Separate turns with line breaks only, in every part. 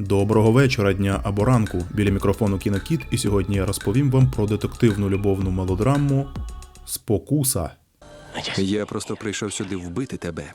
Доброго вечора, дня або ранку. Біля мікрофону Кінокіт, і сьогодні я розповім вам про детективну любовну мелодраму Спокуса.
Я просто прийшов сюди вбити тебе.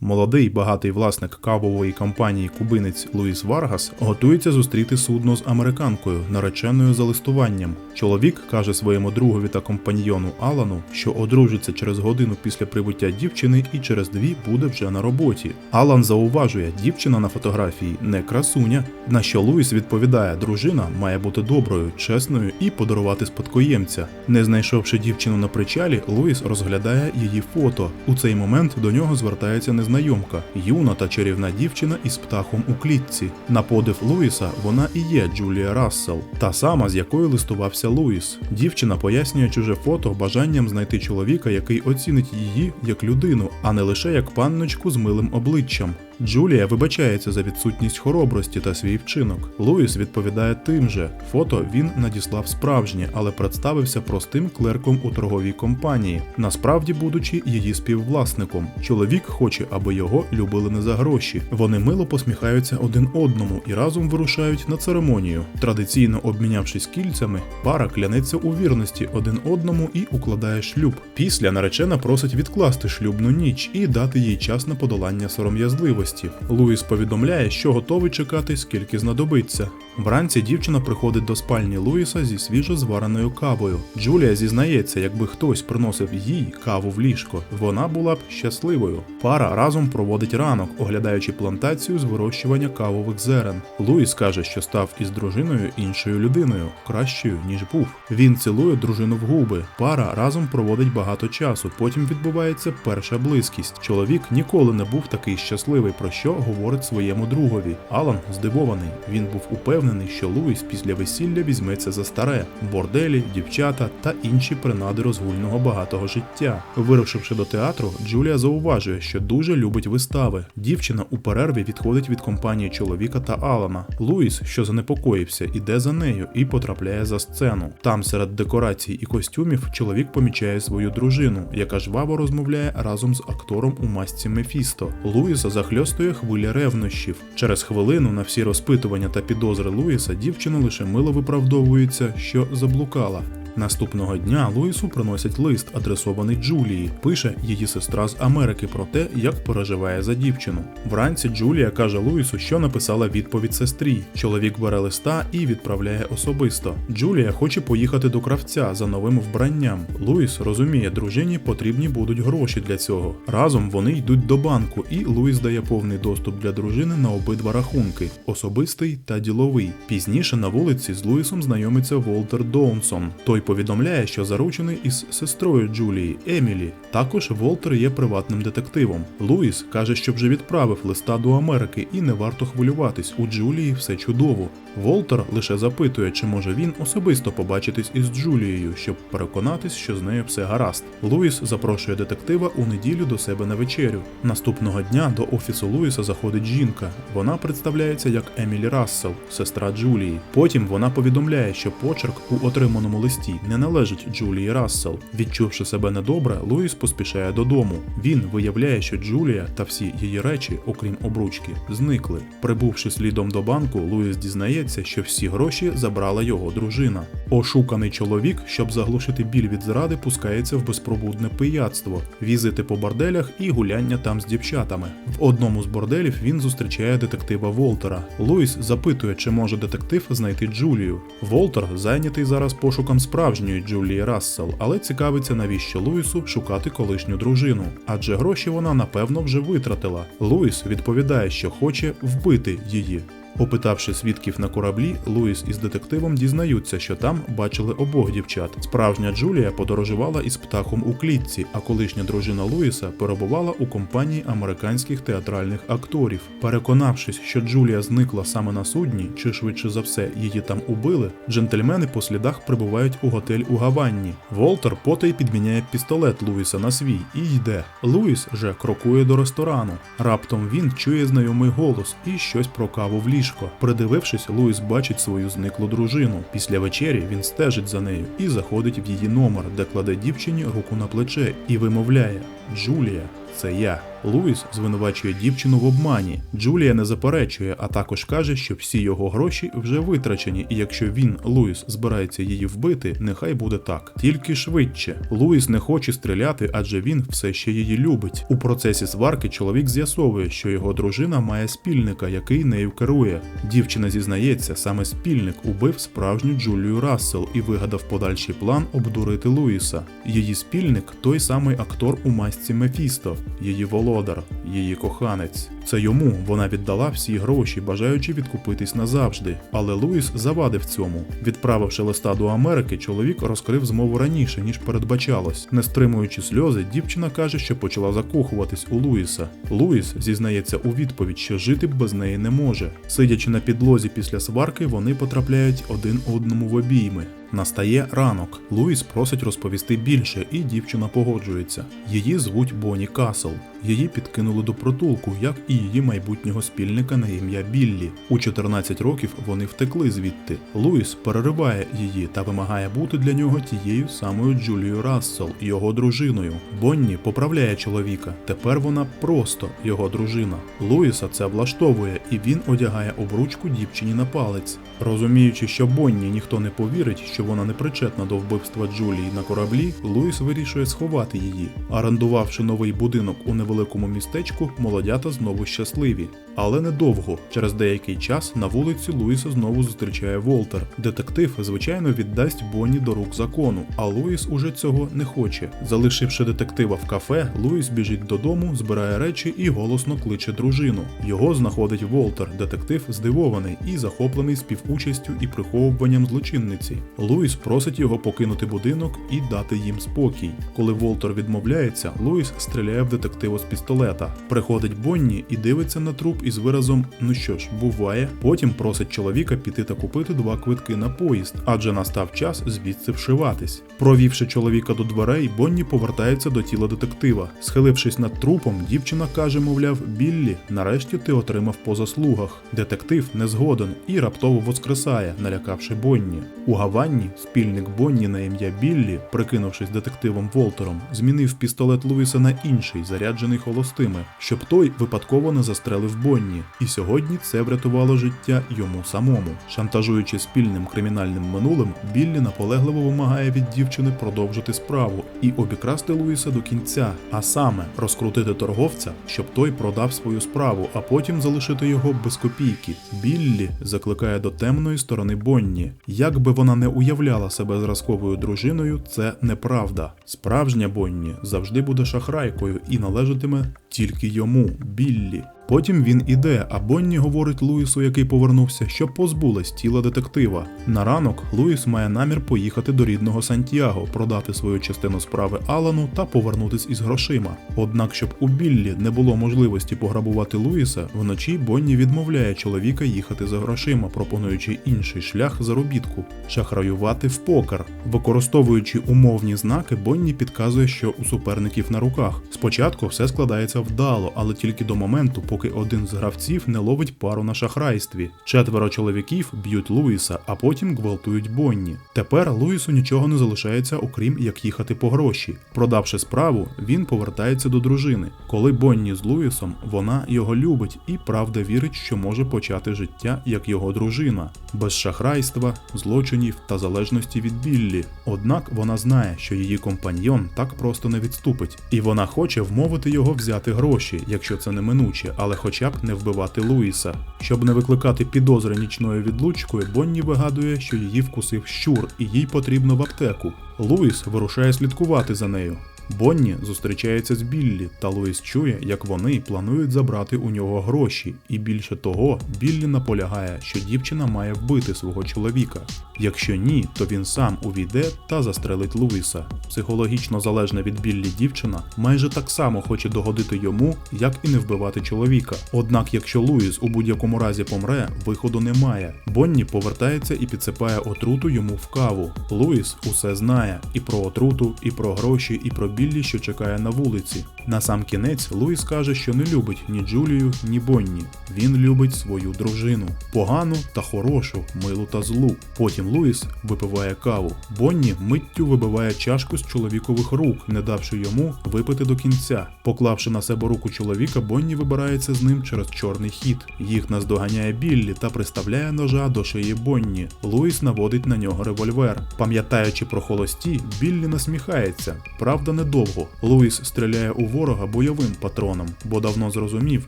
Молодий багатий власник кавової компанії кубинець Луїс Варгас готується зустріти судно з американкою, нареченою за листуванням. Чоловік каже своєму другові та компаньйону Алану, що одружиться через годину після прибуття дівчини і через дві буде вже на роботі. Алан зауважує, дівчина на фотографії не красуня. На що Луїс відповідає, дружина має бути доброю, чесною і подарувати спадкоємця. Не знайшовши дівчину на причалі, Луїс розглядає її фото. У цей момент до нього звертається незнайомка, юна та чарівна дівчина із птахом у клітці. На подив Луїса вона і є Джулія Рассел, та сама з якою листувався Луїс. Дівчина пояснює чуже фото бажанням знайти чоловіка, який оцінить її як людину, а не лише як панночку з милим обличчям. Джулія вибачається за відсутність хоробрості та свій вчинок. Луїс відповідає тим же. Фото він надіслав справжнє, але представився простим клерком у торговій компанії, насправді будучи її співвласником. Чоловік хоче, аби його любили не за гроші. Вони мило посміхаються один одному і разом вирушають на церемонію. Традиційно обмінявшись кільцями, пара клянеться у вірності один одному і укладає шлюб. Після наречена просить відкласти шлюбну ніч і дати їй час на подолання сором'язливості. Луїс повідомляє, що готовий чекати, скільки знадобиться. Вранці дівчина приходить до спальні Луїса зі свіжо звареною кавою. Джулія зізнається, якби хтось приносив їй каву в ліжко, вона була б щасливою. Пара разом проводить ранок, оглядаючи плантацію з вирощування кавових зерен. Луїс каже, що став із дружиною іншою людиною, кращою ніж був. Він цілує дружину в губи. Пара разом проводить багато часу. Потім відбувається перша близькість. Чоловік ніколи не був такий щасливий, про що говорить своєму другові. Алан здивований. Він був упевнений, що Луїс після весілля візьметься за старе борделі, дівчата та інші принади розгульного багатого життя. Вирушивши до театру, Джулія зауважує, що дуже любить вистави. Дівчина у перерві відходить від компанії чоловіка та Алана. Луїс, що занепокоївся, іде за нею і потрапляє за сцену. Там, серед декорацій і костюмів, чоловік помічає свою дружину, яка жваво розмовляє разом з актором у масці Мефісто. Луїса захльостує хвиля ревнощів. Через хвилину на всі розпитування та підозри Луїса дівчина лише мило виправдовується, що заблукала. Наступного дня Луїсу приносять лист, адресований Джулії. Пише її сестра з Америки про те, як переживає за дівчину. Вранці Джулія каже Луїсу, що написала відповідь сестрі. Чоловік бере листа і відправляє особисто. Джулія хоче поїхати до кравця за новим вбранням. Луїс розуміє, дружині потрібні будуть гроші для цього. Разом вони йдуть до банку, і Луїс дає повний доступ для дружини на обидва рахунки особистий та діловий. Пізніше на вулиці з Луїсом знайомиться Волтер Доунсон. Той повідомляє, що заручений із сестрою Джулії Емілі. Також Волтер є приватним детективом. Луїс каже, що вже відправив листа до Америки і не варто хвилюватись. У Джулії все чудово. Волтер лише запитує, чи може він особисто побачитись із Джулією, щоб переконатись, що з нею все гаразд. Луїс запрошує детектива у неділю до себе на вечерю. Наступного дня до офісу Луїса заходить жінка. Вона представляється як Емілі Рассел, сестра Джулії. Потім вона повідомляє, що почерк у отриманому листі не належить Джулії Рассел. Відчувши себе недобре, Луїс поспішає додому. Він виявляє, що Джулія та всі її речі, окрім обручки, зникли. Прибувши слідом до банку, Луїс дізнається, що всі гроші забрала його дружина. Ошуканий чоловік, щоб заглушити біль від зради, пускається в безпробудне пияцтво, візити по борделях і гуляння там з дівчатами. В одному з борделів він зустрічає детектива Волтера. Луїс запитує, чи може детектив знайти Джулію. Волтер зайнятий зараз пошуком справжньої Джулії Рассел, але цікавиться, навіщо Луїсу шукати колишню дружину, адже гроші вона напевно вже витратила. Луїс відповідає, що хоче вбити її. Опитавши свідків на кораблі, Луїс із детективом дізнаються, що там бачили обох дівчат. Справжня Джулія подорожувала із птахом у клітці, а колишня дружина Луїса перебувала у компанії американських театральних акторів. Переконавшись, що Джулія зникла саме на судні, чи швидше за все її там убили, джентльмени по слідах прибувають у готель у Гаванні. Волтер потай підміняє пістолет Луїса на свій і йде. Луїс же крокує до ресторану. Раптом він чує знайомий голос і щось про каву в ліжко. Придивившись, Луїс бачить свою зниклу дружину. Після вечері він стежить за нею і заходить в її номер, де кладе дівчині руку на плече і вимовляє: Джулія, це я. Луїс звинувачує дівчину в обмані. Джулія не заперечує, а також каже, що всі його гроші вже витрачені, і якщо він, Луїс, збирається її вбити, нехай буде так. Тільки швидше. Луїс не хоче стріляти, адже він все ще її любить. У процесі сварки чоловік з'ясовує, що його дружина має спільника, який нею керує. Дівчина зізнається, саме спільник убив справжню Джулію Рассел і вигадав подальший план обдурити Луїса. Її спільник той самий актор у масці Мефісто, її володар, її коханець. Це йому вона віддала всі гроші, бажаючи відкупитись назавжди. Але Луїс завадив цьому. Відправивши листа до Америки, чоловік розкрив змову раніше, ніж передбачалось. Не стримуючи сльози, дівчина каже, що почала закохуватись у Луїса. Луїс зізнається у відповідь, що жити без неї не може. Сидячи на підлозі після сварки, вони потрапляють один одному в обійми. Настає ранок. Луїс просить розповісти більше, і дівчина погоджується. Її звуть Бонні Касл. Її підкинули до притулку, як і її майбутнього спільника на ім'я Біллі. У 14 років вони втекли звідти. Луїс перериває її та вимагає бути для нього тією самою Джулією Рассел, його дружиною. Бонні поправляє чоловіка. Тепер вона просто його дружина. Луїса це влаштовує, і він одягає обручку дівчині на палець. Розуміючи, що Бонні ніхто не повірить, що вона не причетна до вбивства Джулії на кораблі, Луїс вирішує сховати її. Орендувавши новий будинок у невеликому містечку, молодята знову щасливі. Але недовго. Через деякий час на вулиці Луїса знову зустрічає Волтер. Детектив, звичайно, віддасть Бонні до рук закону, а Луїс уже цього не хоче. Залишивши детектива в кафе, Луїс біжить додому, збирає речі і голосно кличе дружину. Його знаходить Волтер. Детектив здивований і захоплений співучастю і приховуванням злочинниці. Луїс просить його покинути будинок і дати їм спокій. Коли Волтер відмовляється, Луїс стріляє в детектива з пістолета. Приходить Бонні дивиться на труп із виразом Ну що ж, буває. Потім просить чоловіка піти та купити два квитки на поїзд, адже настав час звідси вшиватись. Провівши чоловіка до дверей, Бонні повертається до тіла детектива. Схилившись над трупом, дівчина каже, мовляв, Біллі, нарешті ти отримав по заслугах. Детектив не згоден і раптово воскресає, налякавши Бонні. У Гаванні спільник Бонні на ім'я Біллі, прикинувшись детективом Волтером, змінив пістолет Луїса на інший, заряджений холостими, щоб той випадково не застрелив Бонні. І сьогодні це врятувало життя йому самому. Шантажуючи спільним кримінальним минулим, Біллі наполегливо вимагає від дівчини продовжити справу і обікрасти Луїса до кінця, а саме розкрутити торговця, щоб той продав свою справу, а потім залишити його без копійки. Біллі закликає до темної сторони Бонні. Як би вона не уявляла себе зразковою дружиною, це неправда. Справжня Бонні завжди буде шахрайкою і належатиме тільки йому, Біллі. Потім він іде, а Бонні говорить Луїсу, який повернувся, що позбулась тіла детектива. На ранок Луїс має намір поїхати до рідного Сантьяго, продати свою частину справи Алану та повернутись із грошима. Однак, щоб у Біллі не було можливості пограбувати Луїса, вночі Бонні відмовляє чоловіка їхати за грошима, пропонуючи інший шлях заробітку шахраювати в покер. Використовуючи умовні знаки, Бонні підказує, що у суперників на руках. Спочатку все складається вдало, але тільки до моменту, поки один з гравців не ловить пару на шахрайстві. Четверо чоловіків б'ють Луїса, а потім гвалтують Бонні. Тепер Луїсу нічого не залишається, окрім як їхати по гроші. Продавши справу, він повертається до дружини. Коли Бонні з Луїсом, вона його любить і правда вірить, що може почати життя як його дружина, без шахрайства, злочинів та залежності від Біллі. Однак вона знає, що її компаньйон так просто не відступить, і вона хоче вмовити його взяти гроші, якщо це неминуче, але хоча б не вбивати Луїса. Щоб не викликати підозри нічною відлучкою, Бонні вигадує, що її вкусив щур, і їй потрібно в аптеку. Луїс вирушає слідкувати за нею. Бонні зустрічається з Біллі, та Луїс чує, як вони планують забрати у нього гроші, і більше того, Біллі наполягає, що дівчина має вбити свого чоловіка. Якщо ні, то він сам увійде та застрелить Луїса. Психологічно залежна від Біллі дівчина майже так само хоче догодити йому, як і не вбивати чоловіка. Однак, якщо Луїс у будь-якому разі помре, виходу немає. Бонні повертається і підсипає отруту йому в каву. Луїс усе знає і про отруту, і про гроші, і про Біллі, що чекає на вулиці. На сам кінець Луїс каже, що не любить ні Джулію, ні Бонні. Він любить свою дружину. Погану та хорошу, милу та злу. Потім Луїс випиває каву. Бонні миттю вибиває чашку з чоловікових рук, не давши йому випити до кінця. Поклавши на себе руку чоловіка, Бонні вибирається з ним через чорний хід. Їх наздоганяє Біллі та приставляє ножа до шиї Бонні. Луїс наводить на нього револьвер. Пам'ятаючи про холості, Біллі насміхається. Правда, недовго. Луїс стріляє у ворога бойовим патроном, бо давно зрозумів,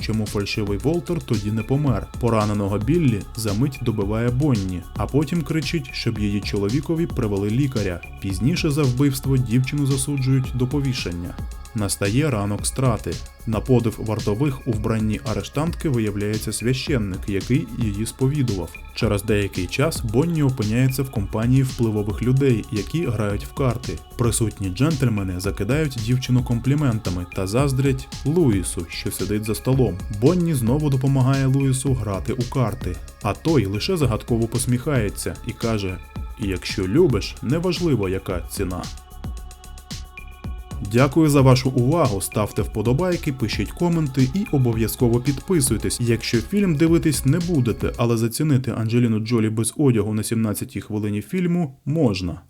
чому фальшивий Волтер тоді не помер. Пораненого Біллі за мить добиває Бонні, а потім кричить, щоб її чоловікові привели лікаря. Пізніше за вбивство дівчину засуджують до повішення. Настає ранок страти. На подив вартових у вбранні арештантки виявляється священник, який її сповідував. Через деякий час Бонні опиняється в компанії впливових людей, які грають в карти. Присутні джентльмени закидають дівчину компліментами та заздрять Луїсу, що сидить за столом. Бонні знову допомагає Луїсу грати у карти, а той лише загадково посміхається і каже: Якщо любиш, неважливо, яка ціна. Дякую за вашу увагу. Ставте вподобайки, пишіть коменти і обов'язково підписуйтесь. Якщо фільм дивитись не будете, але зацінити Анджеліну Джолі без одягу на 17-й хвилині фільму можна.